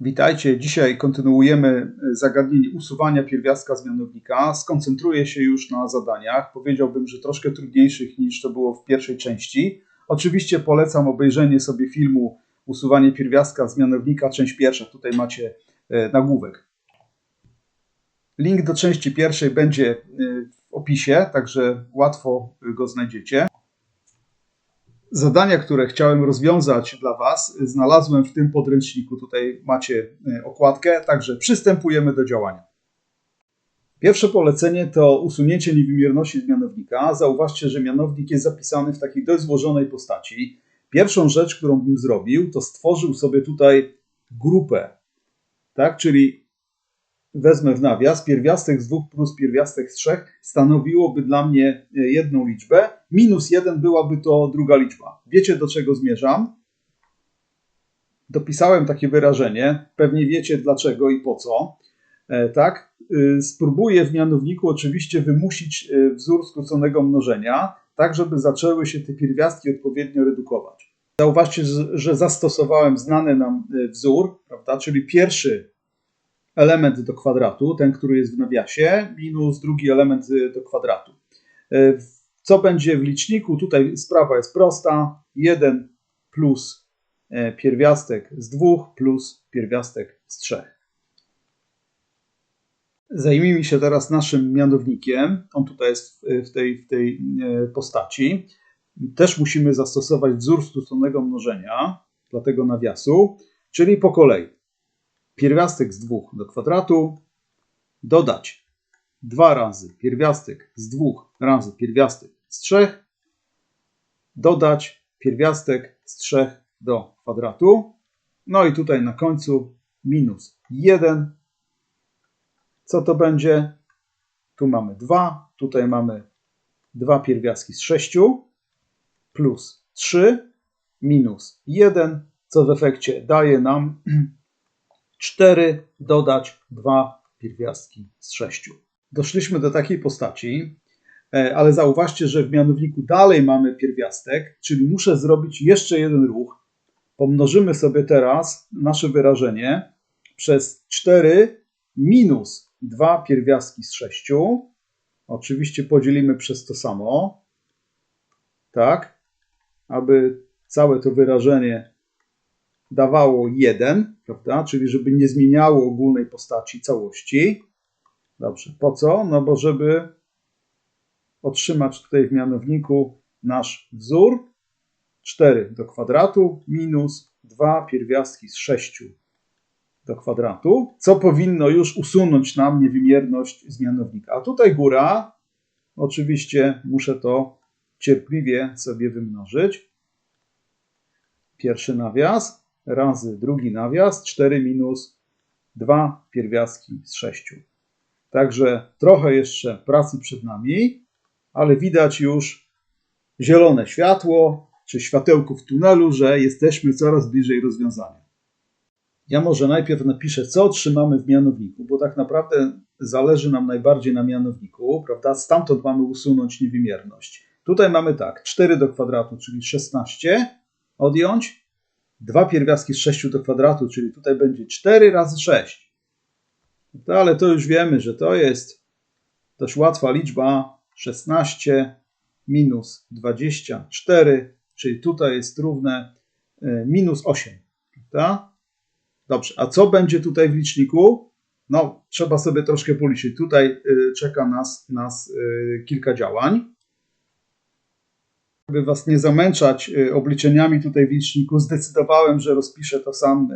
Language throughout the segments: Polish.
Witajcie. Dzisiaj kontynuujemy zagadnienie usuwania pierwiastka z mianownika. Skoncentruję się już na zadaniach. Powiedziałbym, że troszkę trudniejszych niż to było w pierwszej części. Oczywiście polecam obejrzenie sobie filmu Usuwanie pierwiastka z mianownika, część pierwsza. Tutaj macie e, nagłówek. Link do części pierwszej będzie e, w opisie, także łatwo go znajdziecie. Zadania, które chciałem rozwiązać dla Was, znalazłem w tym podręczniku. Tutaj macie e, okładkę, także przystępujemy do działania. Pierwsze polecenie to usunięcie niewymierności z mianownika. Zauważcie, że mianownik jest zapisany w takiej dość złożonej postaci. Pierwszą rzecz, którą bym zrobił, to stworzył sobie tutaj grupę, tak? Czyli wezmę w nawias, pierwiastek z 2 plus pierwiastek z 3 stanowiłoby dla mnie e, jedną liczbę, minus 1 byłaby to druga liczba. Wiecie do czego zmierzam? Dopisałem takie wyrażenie, pewnie wiecie dlaczego i po co. E, tak, e, spróbuję w mianowniku oczywiście wymusić wzór skróconego mnożenia, tak żeby zaczęły się te pierwiastki odpowiednio redukować. Zauważcie, że zastosowałem znany nam wzór, prawda, czyli pierwszy element do kwadratu, ten, który jest w nawiasie, minus drugi element do kwadratu. E, co będzie w liczniku? Tutaj sprawa jest prosta. 1 plus e, pierwiastek z 2 plus pierwiastek z 3. Zajmijmy się teraz naszym mianownikiem. On tutaj jest w tej, w tej e, postaci. Też musimy zastosować wzór skróconego mnożenia dla tego nawiasu, czyli po kolei pierwiastek z 2 do kwadratu, dodać 2 razy pierwiastek z 2 razy pierwiastek z 3, dodać pierwiastek z 3 do kwadratu. No i tutaj na końcu minus 1. Co to będzie? Tu mamy 2, tutaj mamy 2 pierwiastki z 6 plus 3 minus 1, co w efekcie daje nam 4 dodać 2 pierwiastki z 6. Doszliśmy do takiej postaci, e, ale zauważcie, że w mianowniku dalej mamy pierwiastek, czyli muszę zrobić jeszcze jeden ruch. Pomnożymy sobie teraz nasze wyrażenie przez 4 minus 2 pierwiastki z 6. Oczywiście podzielimy przez to samo, tak, aby całe to wyrażenie dawało 1, prawda? Czyli żeby nie zmieniało ogólnej postaci całości. Dobrze, po co? No bo żeby otrzymać tutaj w mianowniku nasz wzór 4 do kwadratu minus 2 pierwiastki z 6 do kwadratu, co powinno już usunąć nam niewymierność z mianownika. A tutaj góra, oczywiście muszę to cierpliwie sobie wymnożyć. Pierwszy nawias razy drugi nawias, 4 minus 2 pierwiastki z 6. Także trochę jeszcze pracy przed nami, ale widać już zielone światło, czy światełko w tunelu, że jesteśmy coraz bliżej rozwiązania. Ja może najpierw napiszę, co otrzymamy w mianowniku, bo tak naprawdę zależy nam najbardziej na mianowniku, prawda? Stamtąd mamy usunąć niewymierność. Tutaj mamy tak, 4 do kwadratu, czyli 16, odjąć dwa pierwiastki z 6 do kwadratu, czyli tutaj będzie 4 razy 6. No ale to już wiemy, że to jest dość łatwa liczba 16 minus 24, czyli tutaj jest równe e, minus 8. Prawda? Dobrze, a co będzie tutaj w liczniku? No, trzeba sobie troszkę policzyć. Tutaj e, czeka nas, nas e, kilka działań. Aby Was nie zamęczać y, obliczeniami tutaj w liczniku, zdecydowałem, że rozpiszę to sam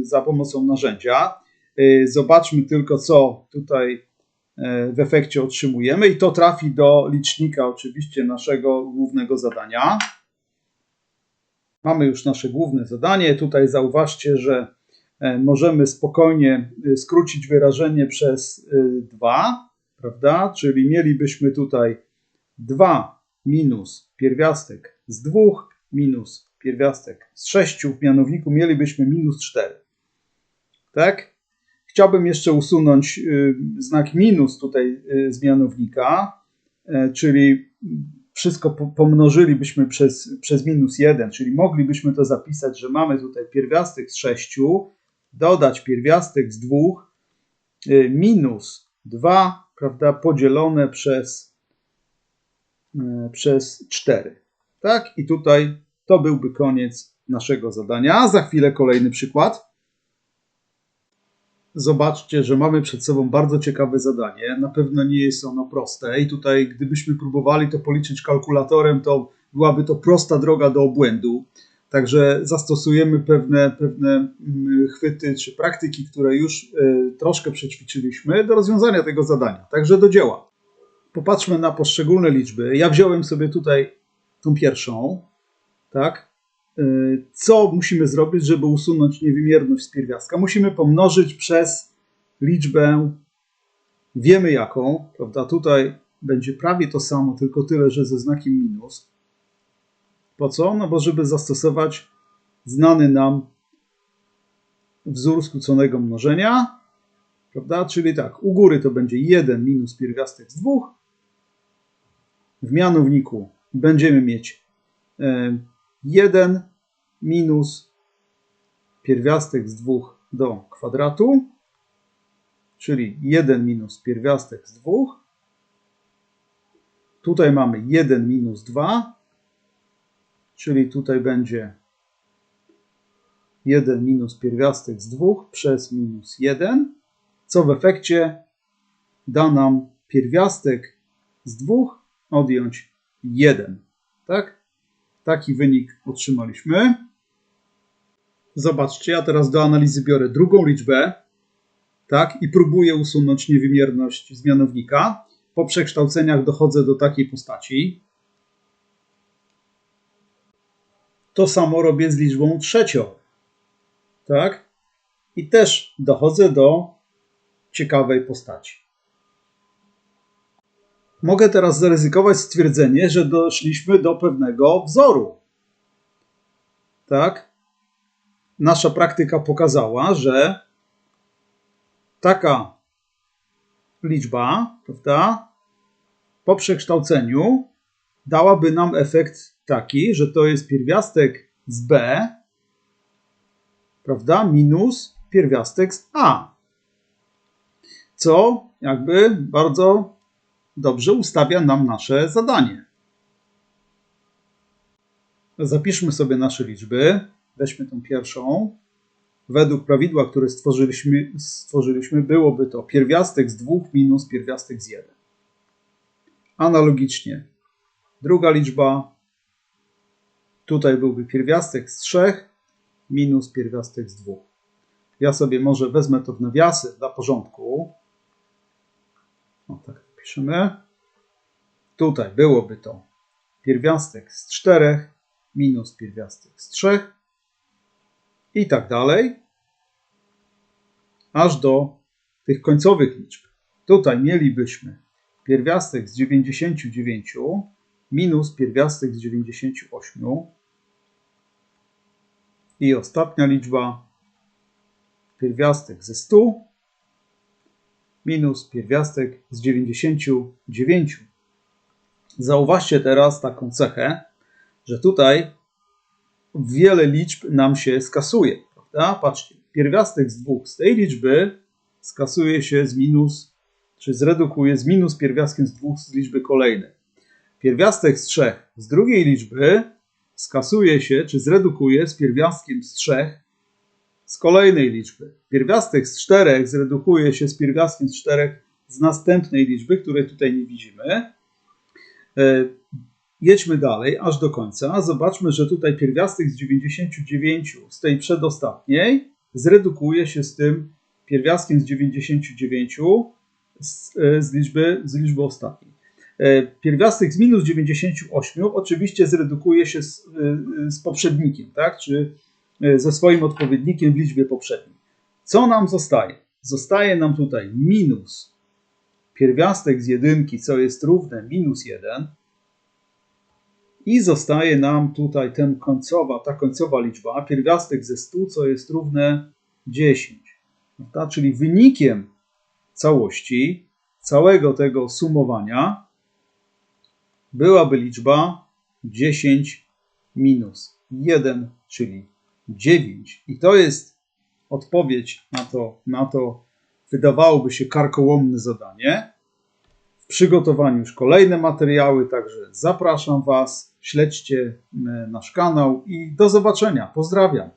y, za pomocą narzędzia. Y, zobaczmy tylko, co tutaj w efekcie otrzymujemy i to trafi do licznika oczywiście naszego głównego zadania. Mamy już nasze główne zadanie. Tutaj zauważcie, że możemy spokojnie skrócić wyrażenie przez 2, prawda? Czyli mielibyśmy tutaj 2 minus pierwiastek z 2 minus pierwiastek z 6 w mianowniku mielibyśmy minus 4. Tak? Chciałbym jeszcze usunąć y, znak minus tutaj y, z mianownika, y, czyli wszystko pomnożylibyśmy przez, przez minus 1, czyli moglibyśmy to zapisać, że mamy tutaj pierwiastek z 6 dodać pierwiastek z 2 y, minus 2, prawda, podzielone przez, przez 4. Tak? I tutaj to byłby koniec naszego zadania. Za chwilę kolejny przykład. Zobaczcie, że mamy przed sobą bardzo ciekawe zadanie. Na pewno nie jest ono proste i tutaj gdybyśmy próbowali to policzyć kalkulatorem, to byłaby to prosta droga do obłędu. Także zastosujemy pewne, pewne mm, chwyty czy praktyki, które już y, troszkę przećwiczyliśmy do rozwiązania tego zadania. Także do dzieła. Popatrzmy na poszczególne liczby. Ja wziąłem sobie tutaj tą pierwszą, tak? Y, co musimy zrobić, żeby usunąć niewymierność z pierwiastka? Musimy pomnożyć przez liczbę, wiemy jaką, prawda? Tutaj będzie prawie to samo, tylko tyle, że ze znakiem minus. Po co? No bo żeby zastosować znany nam wzór skróconego mnożenia, prawda? Czyli tak, u góry to będzie 1 minus pierwiastek z 2. W mianowniku będziemy mieć 1 minus pierwiastek z 2 do kwadratu, czyli 1 minus pierwiastek z 2. Tutaj mamy 1 minus 2, czyli tutaj będzie 1 minus pierwiastek z 2 przez minus 1, co w efekcie da nam pierwiastek z 2 odjąć 1. Tak? Taki wynik otrzymaliśmy. Zobaczcie, ja teraz do analizy biorę drugą liczbę tak, i próbuję usunąć niewymierność z mianownika. Po przekształceniach dochodzę do takiej postaci. To samo robię z liczbą trzecią. Tak? I też dochodzę do ciekawej postaci. Mogę teraz zaryzykować stwierdzenie, że doszliśmy do pewnego wzoru. Tak? Nasza praktyka pokazała, że taka liczba, prawda, po przekształceniu dałaby nam efekt taki, że to jest pierwiastek z b, prawda, minus pierwiastek z a. Co jakby bardzo dobrze ustawia nam nasze zadanie. Zapiszmy sobie nasze liczby. Weźmy tą pierwszą. Według prawidła, które stworzyliśmy, stworzyliśmy byłoby to pierwiastek z 2 minus pierwiastek z 1. Analogicznie druga liczba. Tutaj byłby pierwiastek z 3 minus pierwiastek z 2. Ja sobie może wezmę to w nawiasy dla porządku. O tak piszemy. Tutaj byłoby to pierwiastek z 4 minus pierwiastek z 3 i tak dalej, aż do tych końcowych liczb. Tutaj mielibyśmy pierwiastek z 99 minus pierwiastek z 98 i ostatnia liczba. Pierwiastek ze 100 minus pierwiastek z 99. Zauważcie teraz taką cechę, że tutaj wiele liczb nam się skasuje. Prawda? Patrzcie, pierwiastek z dwóch z tej liczby skasuje się z minus, czy zredukuje z minus pierwiastkiem z dwóch z liczby kolejnej. Pierwiastek z trzech z drugiej liczby skasuje się, czy zredukuje z pierwiastkiem z trzech z kolejnej liczby. Pierwiastek z czterech zredukuje się z pierwiastkiem z czterech z następnej liczby, której tutaj nie widzimy. E, jedźmy dalej, aż do końca. Zobaczmy, że tutaj pierwiastek z 99 z tej przedostatniej zredukuje się z tym pierwiastkiem z 99 z, e, z, liczby, z liczby ostatniej. E, pierwiastek z minus 98 oczywiście zredukuje się z, z poprzednikiem, tak? czy ze swoim odpowiednikiem w liczbie poprzedniej. Co nam zostaje? Zostaje nam tutaj minus pierwiastek z jedynki, co jest równe minus 1 i zostaje nam tutaj ten końcowa, ta końcowa liczba, pierwiastek ze 100, co jest równe 10. Prawda? Czyli wynikiem całości, całego tego sumowania byłaby liczba 10 minus 1, czyli 9. I to jest odpowiedź na to, na to wydawałoby się karkołomne zadanie. W przygotowaniu już kolejne materiały, także zapraszam Was, śledźcie e, nasz kanał i do zobaczenia. Pozdrawiam.